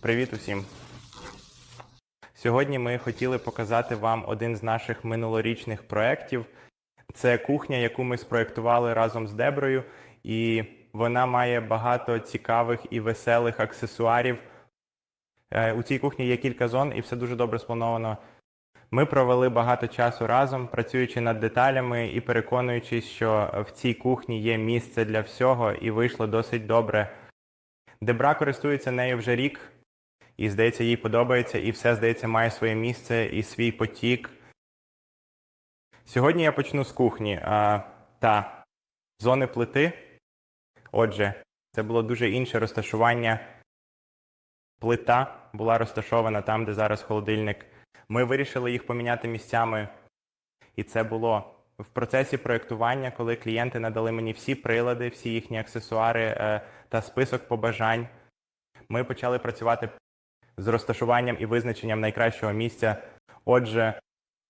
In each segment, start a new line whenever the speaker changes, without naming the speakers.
Привіт усім! Сьогодні ми хотіли показати вам один з наших минулорічних проєктів. Це кухня, яку ми спроєктували разом з Деброю, і вона має багато цікавих і веселих аксесуарів. Е, У цій кухні є кілька зон, і все дуже добре сплановано. Ми провели багато часу разом, працюючи над деталями і переконуючись, що в цій кухні є місце для всього, і вийшло досить добре. Дебра користується нею вже рік, і здається, їй подобається, і все, здається, має своє місце і свій потік. Сьогодні я почну з кухні а, та зони плити. Отже, це було дуже інше розташування. Плита була розташована там, де зараз холодильник. Ми вирішили їх поміняти місцями, і це було в процесі проєктування, коли клієнти надали мені всі прилади, всі їхні аксесуари е, та список побажань. Ми почали працювати з розташуванням і визначенням найкращого місця. Отже,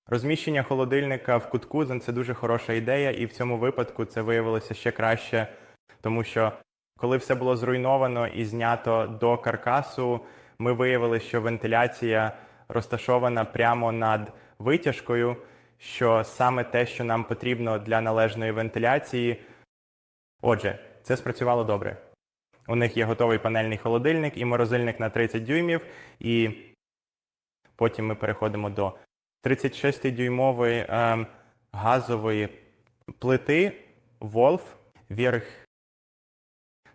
розміщення холодильника в кутку це дуже хороша ідея, і в цьому випадку це виявилося ще краще, тому що коли все було зруйновано і знято до каркасу, ми виявили, що вентиляція розташована прямо над витяжкою, що саме те, що нам потрібно для належної вентиляції. Отже, це спрацювало добре. У них є готовий панельний холодильник і морозильник на 30 дюймів, і потім ми переходимо до 36-дюймової ем, газової плити Wolf Верх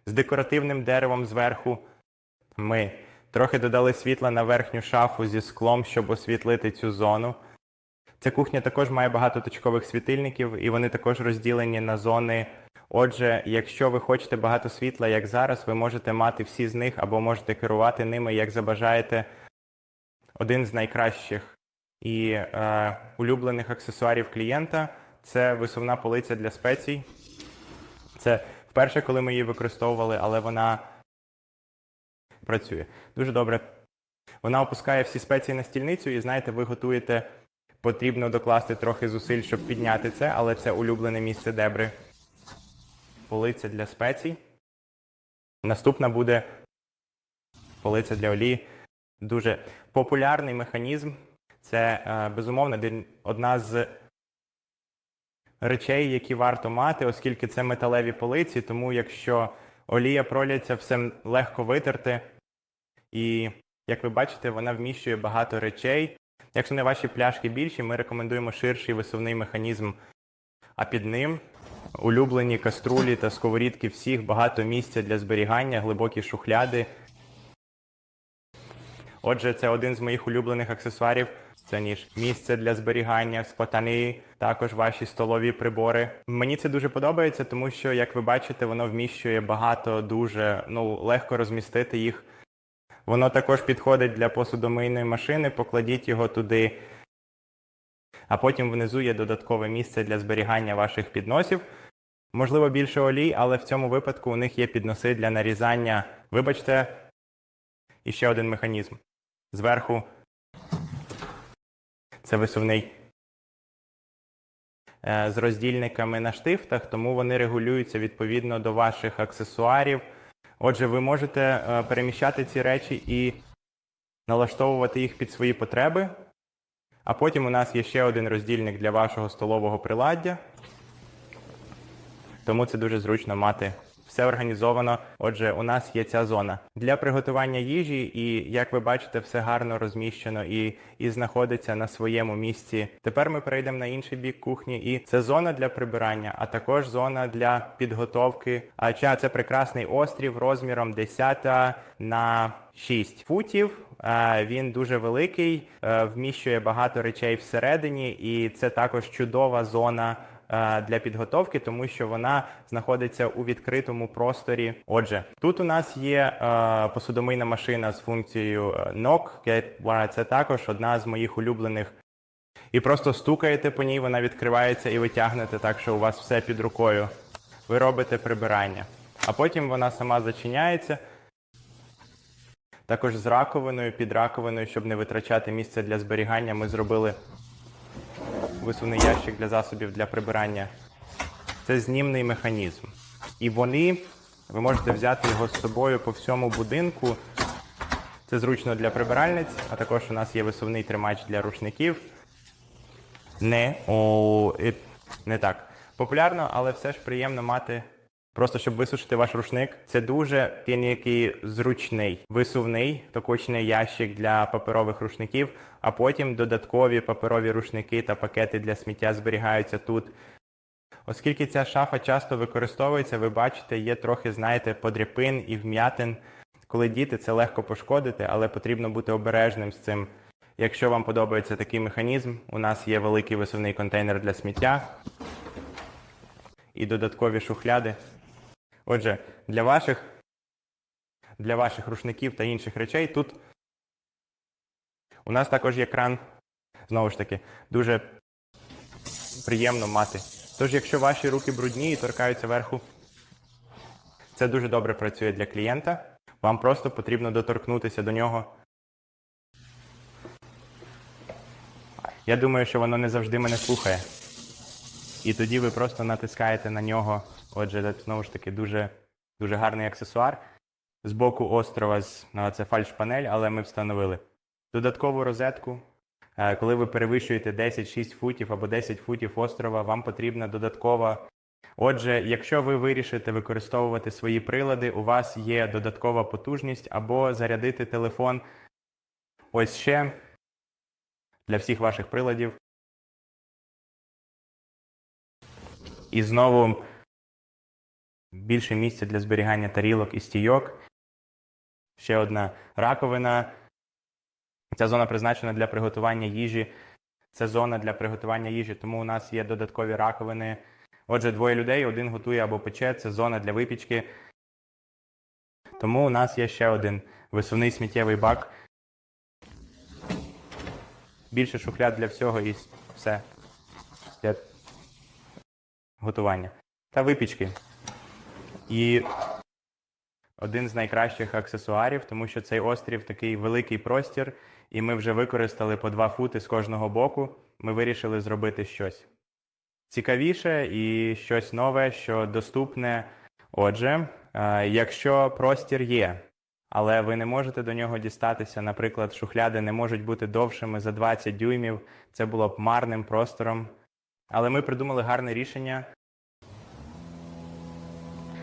з декоративним деревом зверху. Ми трохи додали світла на верхню шафу зі склом, щоб освітлити цю зону. Ця кухня також має багато точкових світильників, і вони також розділені на зони. Отже, якщо ви хочете багато світла, як зараз, ви можете мати всі з них або можете керувати ними, як забажаєте. Один з найкращих і е, улюблених аксесуарів клієнта це висувна полиця для спецій. Це вперше, коли ми її використовували, але вона працює дуже добре. Вона опускає всі спеції на стільницю, і знаєте, ви готуєте. Потрібно докласти трохи зусиль, щоб підняти це, але це улюблене місце дебри. Полиця для спецій. Наступна буде полиця для олії. Дуже популярний механізм. Це, е, безумовно, одна з речей, які варто мати, оскільки це металеві полиці, тому якщо олія пролється, все легко витерти. І, як ви бачите, вона вміщує багато речей. Якщо не ваші пляшки більші, ми рекомендуємо ширший висувний механізм, а під ним улюблені каструлі та сковорідки всіх, багато місця для зберігання, глибокі шухляди. Отже, це один з моїх улюблених аксесуарів. Це ніж місце для зберігання, спотани, також ваші столові прибори. Мені це дуже подобається, тому що, як ви бачите, воно вміщує багато дуже ну легко розмістити їх. Воно також підходить для посудомийної машини, покладіть його туди. А потім внизу є додаткове місце для зберігання ваших підносів. Можливо, більше олій, але в цьому випадку у них є підноси для нарізання. Вибачте, і ще один механізм. Зверху це висувний е, з роздільниками на штифтах, тому вони регулюються відповідно до ваших аксесуарів. Отже, ви можете е, переміщати ці речі і налаштовувати їх під свої потреби. А потім у нас є ще один роздільник для вашого столового приладдя. Тому це дуже зручно мати все організовано. Отже, у нас є ця зона для приготування їжі, і як ви бачите, все гарно розміщено і, і знаходиться на своєму місці. Тепер ми перейдемо на інший бік кухні, і це зона для прибирання, а також зона для підготовки. А це прекрасний острів розміром 10 на 6 футів. Він дуже великий, е, вміщує багато речей всередині, і це також чудова зона для підготовки, тому що вона знаходиться у відкритому просторі. Отже, тут у нас є е, посудомийна машина з функцією е, Knock. Це також одна з моїх улюблених. І просто стукаєте по ній, вона відкривається і ви тягнете так, що у вас все під рукою. Ви робите прибирання. А потім вона сама зачиняється. Також з раковиною, під раковиною, щоб не витрачати місце для зберігання, ми зробили висувний ящик для засобів для прибирання. Це знімний механізм. І вони, ви можете взяти його з собою по всьому будинку Це зручно для прибиральниць, а також у нас є висувний тримач для рушників. Не, о, не так. Популярно, але все ж приємно мати. Просто щоб висушити ваш рушник. Це дуже він який зручний, висувний токочний ящик для паперових рушників, а потім додаткові паперові рушники та пакети для сміття зберігаються тут. Оскільки ця шафа часто використовується, ви бачите, є трохи, знаєте, подряпин і вм'ятин. Коли діти, це легко пошкодити, але потрібно бути обережним з цим. Якщо вам подобається такий механізм, у нас є великий висувний контейнер для сміття і додаткові шухляди. Отже, для ваших, для ваших рушників та інших речей тут у нас також є кран. Знову ж таки, дуже приємно мати. Тож, якщо ваші руки брудні і торкаються верху, це дуже добре працює для клієнта. Вам просто потрібно доторкнутися до нього. Я думаю, що воно не завжди мене слухає. І тоді ви просто натискаєте на нього. Отже, знову ж таки дуже, дуже гарний аксесуар. З боку острова це фальш-панель, але ми встановили. Додаткову розетку. Е, Коли ви перевищуєте 10-6 футів або 10 футів острова, вам потрібна додаткова. Отже, якщо ви вирішите використовувати свої прилади, у вас є додаткова потужність або зарядити телефон. Ось ще для всіх ваших приладів. І знову більше місця для зберігання тарілок і стійок. Ще одна раковина. Ця зона призначена для приготування їжі. Це зона для приготування їжі, тому у нас є додаткові раковини. Отже, двоє людей, один готує або пече, це зона для випічки. Тому у нас є ще один висувний сміттєвий бак. Більше шухляд для всього і все. Готування. Та випічки. І один з найкращих аксесуарів, тому що цей острів такий великий простір, і ми вже використали по два фути з кожного боку. Ми вирішили зробити щось цікавіше і щось нове, що доступне. Отже, е, якщо простір є, але ви не можете до нього дістатися, наприклад, шухляди не можуть бути довшими за 20 дюймів, це було б марним простором. Але ми придумали гарне рішення.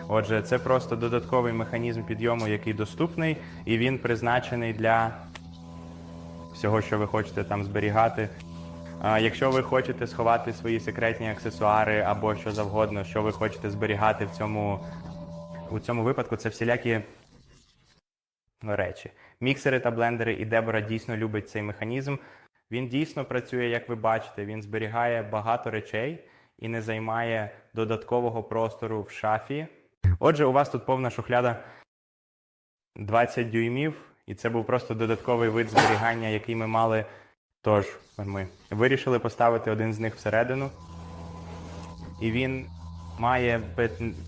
Отже, це просто додатковий механізм підйому, який доступний, і він призначений для всього, що ви хочете там зберігати. Якщо ви хочете сховати свої секретні аксесуари або що завгодно, що ви хочете зберігати в цьому, у цьому випадку, це всілякі речі. Міксери та блендери, і Дебора дійсно любить цей механізм. Він дійсно працює, як ви бачите, він зберігає багато речей і не займає додаткового простору в шафі. Отже, у вас тут повна шухляда 20 дюймів, і це був просто додатковий вид зберігання, який ми мали. Тож ми вирішили поставити один з них всередину. І він має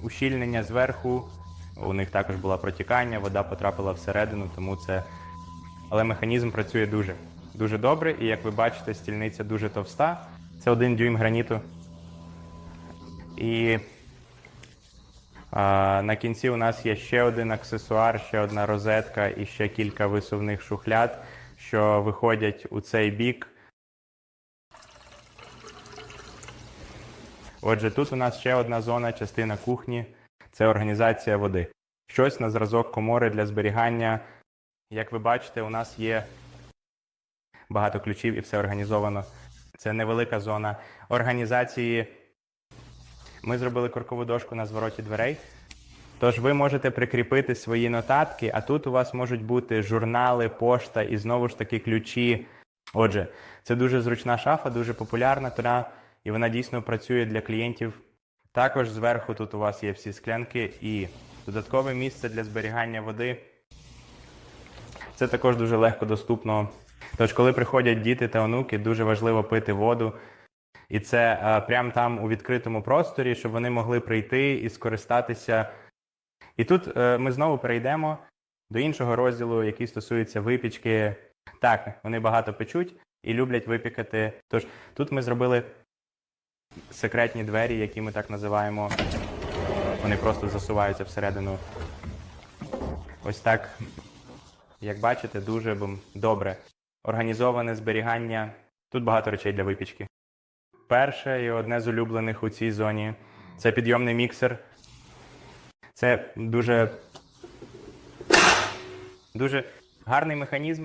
ущільнення зверху. У них також було протікання, вода потрапила всередину, тому це. Але механізм працює дуже, дуже добре. І як ви бачите, стільниця дуже товста. Це один дюйм граніту. І а, на кінці у нас є ще один аксесуар, ще одна розетка і ще кілька висувних шухляд, що виходять у цей бік. Отже, тут у нас ще одна зона, частина кухні це організація води. Щось на зразок комори для зберігання. Як ви бачите, у нас є багато ключів і все організовано. Це невелика зона організації. Ми зробили коркову дошку на звороті дверей. Тож ви можете прикріпити свої нотатки, а тут у вас можуть бути журнали, пошта і знову ж таки ключі. Отже, це дуже зручна шафа, дуже популярна, тона, і вона дійсно працює для клієнтів. Також зверху тут у вас є всі склянки і додаткове місце для зберігання води. Це також дуже легко доступно. Тож, коли приходять діти та онуки, дуже важливо пити воду. І це е, прямо там у відкритому просторі, щоб вони могли прийти і скористатися. І тут е, ми знову перейдемо до іншого розділу, який стосується випічки. Так, вони багато печуть і люблять випікати. Тож тут ми зробили секретні двері, які ми так називаємо. Вони просто засуваються всередину. Ось так. як бачите, дуже добре. Організоване зберігання. Тут багато речей для випічки. Перше і одне з улюблених у цій зоні це підйомний міксер. Це дуже, дуже гарний механізм.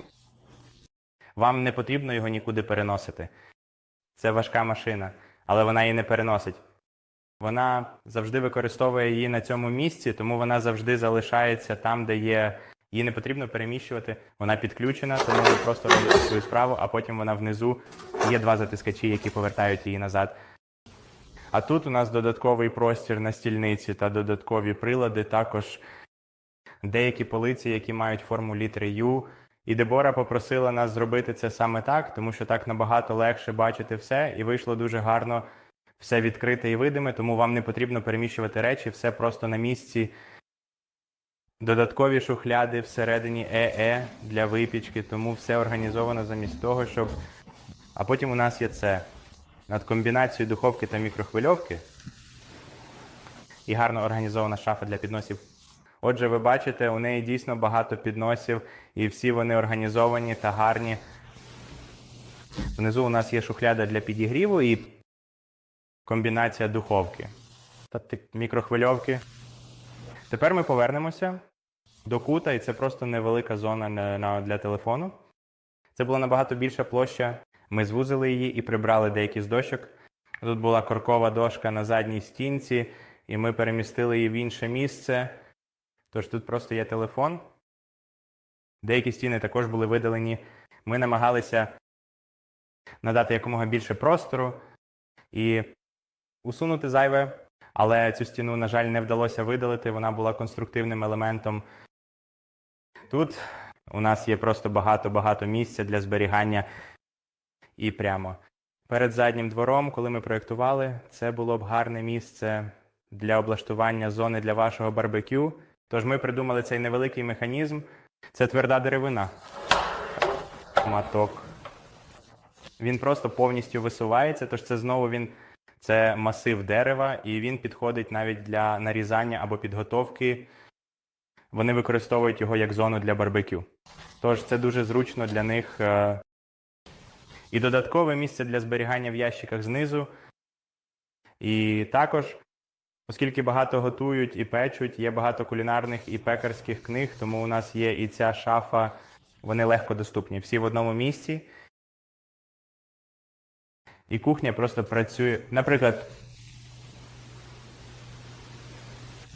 Вам не потрібно його нікуди переносити. Це важка машина, але вона її не переносить. Вона завжди використовує її на цьому місці, тому вона завжди залишається там, де є. Її не потрібно переміщувати. Вона підключена, тому ви просто робите свою справу, а потім вона внизу є два затискачі, які повертають її назад. А тут у нас додатковий простір на стільниці та додаткові прилади, також деякі полиці, які мають форму літери U. І Дебора попросила нас зробити це саме так, тому що так набагато легше бачити все, і вийшло дуже гарно все відкрите і видиме, тому вам не потрібно переміщувати речі, все просто на місці. Додаткові шухляди всередині ЕЕ для випічки, тому все організовано замість того, щоб. А потім у нас є це над комбінацією духовки та мікрохвильовки. І гарно організована шафа для підносів. Отже, ви бачите, у неї дійсно багато підносів, і всі вони організовані та гарні. Внизу у нас є шухляда для підігріву і комбінація духовки та мікрохвильовки. Тепер ми повернемося до кута, і це просто невелика зона на- на- для телефону. Це була набагато більша площа. Ми звузили її і прибрали деякі з дощок. Тут була коркова дошка на задній стінці, і ми перемістили її в інше місце. Тож тут просто є телефон. Деякі стіни також були видалені. Ми намагалися надати якомога більше простору і усунути зайве, але цю стіну, на жаль, не вдалося видалити. Вона була конструктивним елементом. Тут у нас є просто багато-багато місця для зберігання і прямо. Перед заднім двором, коли ми проєктували, це було б гарне місце для облаштування зони для вашого барбекю. Тож ми придумали цей невеликий механізм. Це тверда деревина. Маток. Він просто повністю висувається, тож це знову він це масив дерева, і він підходить навіть для нарізання або підготовки. Вони використовують його як зону для барбекю. Тож це дуже зручно для них. е, І додаткове місце для зберігання в ящиках знизу. І також, оскільки багато готують і печуть, є багато кулінарних і пекарських книг, тому у нас є і ця шафа, вони легко доступні. Всі в одному місці. І кухня просто працює. Наприклад,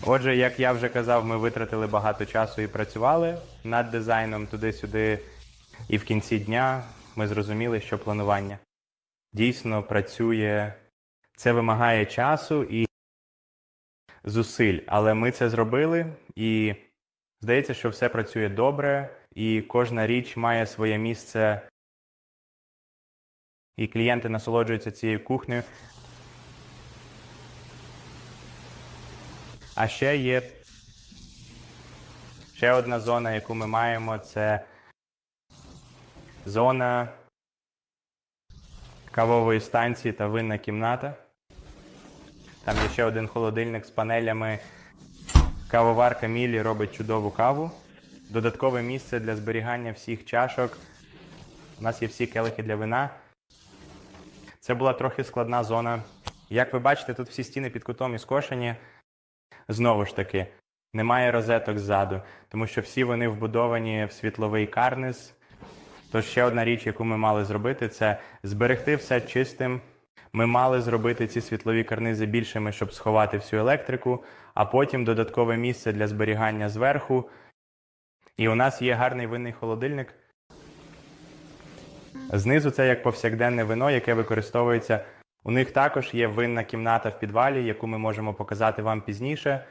отже, як я вже казав, ми витратили багато часу і працювали над дизайном туди-сюди. І в кінці дня ми зрозуміли, що планування дійсно працює. Це вимагає часу і зусиль. Але ми це зробили, і здається, що все працює добре, і кожна річ має своє місце і клієнти насолоджуються цією кухнею. А ще є ще одна зона, яку ми маємо, це зона кавової станції та винна кімната. Там є ще один холодильник з панелями. Кавоварка Мілі робить чудову каву. Додаткове місце для зберігання всіх чашок. У нас є всі келихи для вина. Це була трохи складна зона. Як ви бачите, тут всі стіни під кутом і скошені. Знову ж таки, немає розеток ззаду, тому що всі вони вбудовані в світловий карниз. Тож ще одна річ, яку ми мали зробити, це зберегти все чистим. Ми мали зробити ці світлові карнизи більшими, щоб сховати всю електрику, а потім додаткове місце для зберігання зверху. І у нас є гарний винний холодильник. Знизу це як повсякденне вино, яке використовується. У них також є винна кімната в підвалі, яку ми можемо показати вам пізніше.